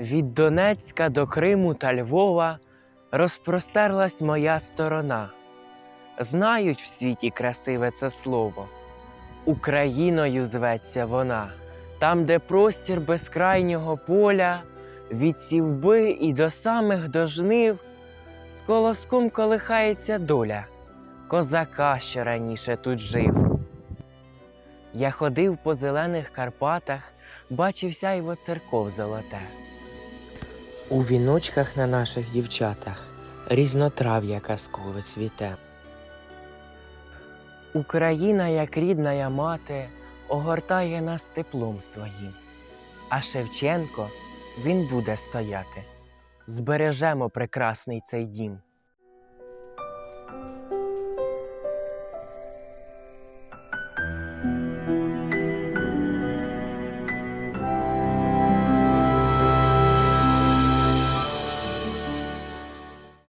Від Донецька до Криму та Львова розпростерлась моя сторона. Знають в світі красиве це слово. Україною зветься вона, там, де простір безкрайнього поля, від сівби і до самих дожнив, з колоском колихається доля, козака, що раніше тут жив. Я ходив по зелених Карпатах, бачив сяйво церков золоте. У віночках на наших дівчатах різнотрав'я казкове цвіте. Україна, як рідна я мати, огортає нас теплом своїм, а Шевченко він буде стояти. Збережемо прекрасний цей дім.